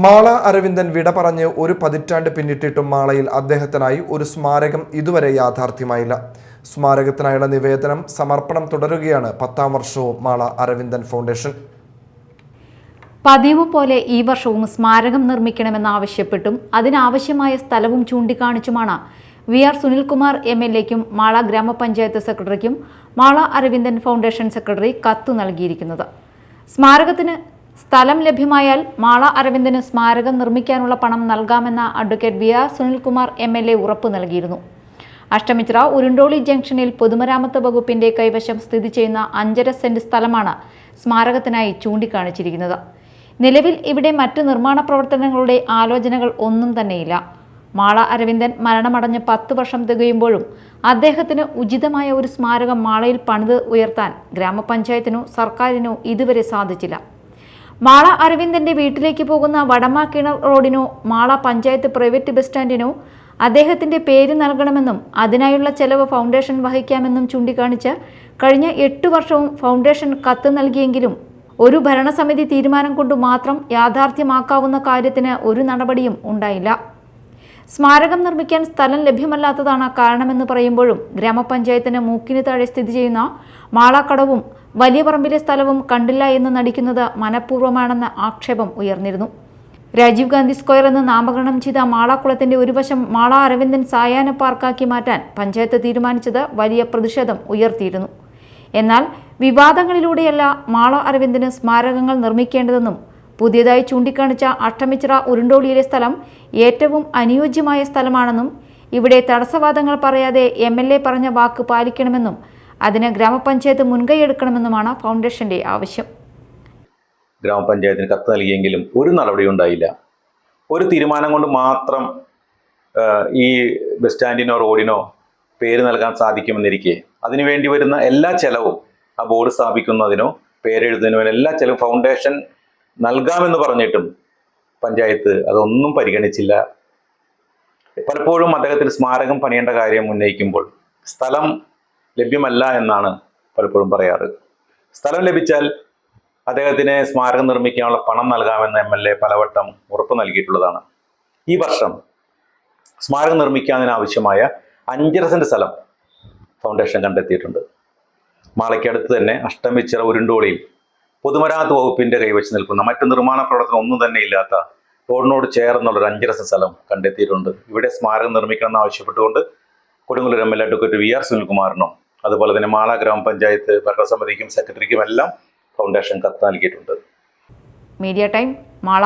മാള അരവിന്ദൻ വിട പറഞ്ഞ് ഒരു പതിറ്റാണ്ട് പിന്നിട്ടിട്ടും മാളയിൽ അദ്ദേഹത്തിനായി ഒരു സ്മാരകം ഇതുവരെ യാഥാർത്ഥ്യമായില്ല. സ്മാരകത്തിനായുള്ള നിവേദനം സമർപ്പണം തുടരുകയാണ് പത്താം വർഷവും മാള അരവിന്ദൻ ഫൗണ്ടേഷൻ. പതിവ് പോലെ ഈ വർഷവും സ്മാരകം നിർമ്മിക്കണമെന്നാവശ്യപ്പെട്ടും അതിനാവശ്യമായ സ്ഥലവും ചൂണ്ടിക്കാണിച്ചുമാണ് V R Sunilkumar M L എക്കും Mala ഗ്രാമപഞ്ചായത്ത് സെക്രട്ടറിക്കും മാള അരവിന്ദൻ ഫൗണ്ടേഷൻ സെക്രട്ടറി കത്ത് നൽകിയിരിക്കുന്നത്. സ്മാരകത്തിന് സ്ഥലം ലഭ്യമായാൽ മാള അരവിന്ദന് സ്മാരകം നിർമ്മിക്കാനുള്ള പണം നൽകാമെന്ന advocate V R Sunilkumar M L A ഉറപ്പ് നൽകിയിരുന്നു. അഷ്ടമിത്ര ഉരുണ്ടോളി ജംഗ്ഷനിൽ പൊതുമരാമത്ത് വകുപ്പിന്റെ കൈവശം സ്ഥിതി ചെയ്യുന്ന അഞ്ചര സെന്റ് സ്ഥലമാണ് സ്മാരകത്തിനായി ചൂണ്ടിക്കാണിച്ചിരിക്കുന്നത്. നിലവിൽ ഇവിടെ മറ്റ് നിർമ്മാണ പ്രവർത്തനങ്ങളുടെ ആലോചനകൾ ഒന്നും തന്നെയില്ല. മാള അരവിന്ദൻ മരണമടഞ്ഞ് പത്ത് വർഷം തികയുമ്പോഴും അദ്ദേഹത്തിന് ഉചിതമായ ഒരു സ്മാരകം മാളയിൽ പണിത് ഉയർത്താൻ ഗ്രാമപഞ്ചായത്തിനോ സർക്കാരിനോ ഇതുവരെ സാധിച്ചില്ല. മാള അരവിന്ദന്റെ വീട്ടിലേക്ക് പോകുന്ന വടമ കിണർ റോഡിനോ മാള പഞ്ചായത്ത് പ്രൈവറ്റ് ബസ് സ്റ്റാൻഡിനോ അദ്ദേഹത്തിന്റെ പേര് നൽകണമെന്നും അതിനായുള്ള ചെലവ് ഫൗണ്ടേഷൻ വഹിക്കാമെന്നും ചൂണ്ടിക്കാണിച്ച് കഴിഞ്ഞ എട്ട് വർഷവും ഫൗണ്ടേഷൻ കത്ത് നൽകിയെങ്കിലും ഒരു ഭരണസമിതി തീരുമാനം കൊണ്ട് മാത്രം യാഥാർത്ഥ്യമാക്കാവുന്ന കാര്യത്തിന് ഒരു നടപടിയും ഉണ്ടായില്ല. സ്മാരകം നിർമ്മിക്കാൻ സ്ഥലം ലഭ്യമല്ലാത്തതാണ് കാരണമെന്ന് പറയുമ്പോഴും ഗ്രാമപഞ്ചായത്തിന് മൂക്കിന് താഴെ സ്ഥിതി ചെയ്യുന്ന മാളാക്കടവും വലിയ പറമ്പിലെ സ്ഥലവും കണ്ടില്ല എന്ന് നടിക്കുന്നത് മനഃപൂർവമാണെന്ന ആക്ഷേപം ഉയർന്നിരുന്നു. രാജീവ് ഗാന്ധി സ്ക്വയർ എന്ന് നാമകരണം ചെയ്ത മാളാക്കുളത്തിന്റെ ഒരു വശം മാള അരവിന്ദൻ സായാഹ്ന പാർക്കാക്കി മാറ്റാൻ പഞ്ചായത്ത് തീരുമാനിച്ചത് വലിയ പ്രതിഷേധം ഉയർത്തിയിരുന്നു. എന്നാൽ വിവാദങ്ങളിലൂടെയല്ല മാള അരവിന്ദന് സ്മാരകങ്ങൾ നിർമ്മിക്കേണ്ടതെന്നും പുതിയതായി ചൂണ്ടിക്കാണിച്ച അഷ്ടമിച്ചിറ ഉരുണ്ടോളിയിലെ സ്ഥലം ഏറ്റവും അനുയോജ്യമായ സ്ഥലമാണെന്നും ഇവിടെ തടസ്സവാദങ്ങൾ പറയാതെ എം എൽ എ പറഞ്ഞ വാക്ക് പാലിക്കണമെന്നും അതിന് ഗ്രാമപഞ്ചായത്ത് മുൻകൈയെടുക്കണമെന്നുമാണ് ഫൗണ്ടേഷന്റെ ആവശ്യം. ഗ്രാമപഞ്ചായത്തിന് കത്ത് നൽകിയെങ്കിലും ഒരു നടപടി ഉണ്ടായില്ല. ഒരു തീരുമാനം കൊണ്ട് മാത്രം ഈ ബസ് സ്റ്റാൻഡിനോ റോഡിനോ പേര് നൽകാൻ സാധിക്കുമെന്നിരിക്കെ അതിനുവേണ്ടി വരുന്ന എല്ലാ ചെലവും ആ ബോർഡ് സ്ഥാപിക്കുന്നതിനോ പേരെഴുതുന്നതിനോ എല്ലാ ചെലവും ഫൗണ്ടേഷൻ നൽകാമെന്ന് പറഞ്ഞിട്ടും പഞ്ചായത്ത് അതൊന്നും പരിഗണിച്ചില്ല. പലപ്പോഴും അദ്ദേഹത്തിന് സ്മാരകം പണിയേണ്ട കാര്യം ഉന്നയിക്കുമ്പോൾ സ്ഥലം ലഭ്യമല്ല എന്നാണ് പലപ്പോഴും പറയാറ്. സ്ഥലം ലഭിച്ചാൽ അദ്ദേഹത്തിന് സ്മാരകം നിർമ്മിക്കാനുള്ള പണം നൽകാമെന്ന് എം എൽ എ പലവട്ടം ഉറപ്പ് നൽകിയിട്ടുള്ളതാണ്. ഈ വർഷം സ്മാരകം നിർമ്മിക്കാനാവശ്യമായ അഞ്ചര സെന്റ് സ്ഥലം ഫൗണ്ടേഷൻ കണ്ടെത്തിയിട്ടുണ്ട്. മാളയ്ക്കടുത്ത് തന്നെ അഷ്ടമിച്ചിറ ഉരുണ്ടോളിയിൽ പൊതുമരാമത്ത് വകുപ്പിന്റെ കൈവച്ച് നിൽക്കുന്ന മറ്റു നിർമ്മാണ പ്രവർത്തനം ഒന്നും തന്നെ ഇല്ലാത്ത റോഡിനോട് ചേർന്നുള്ള ഒരു അഞ്ചര സെന്റ് സ്ഥലം കണ്ടെത്തിയിട്ടുണ്ട്. ഇവിടെ സ്മാരകം നിർമ്മിക്കണമെന്ന് ആവശ്യപ്പെട്ടുകൊണ്ട് Kodungallur M L A advocate V R സുനിൽകുമാറിനും അതുപോലെ തന്നെ മാള ഗ്രാമപഞ്ചായത്ത് ഭരണസമിതിക്കും സെക്രട്ടറിക്കും എല്ലാം ഫൗണ്ടേഷൻ കത്ത് നൽകിയിട്ടുണ്ട്. Media time Mala.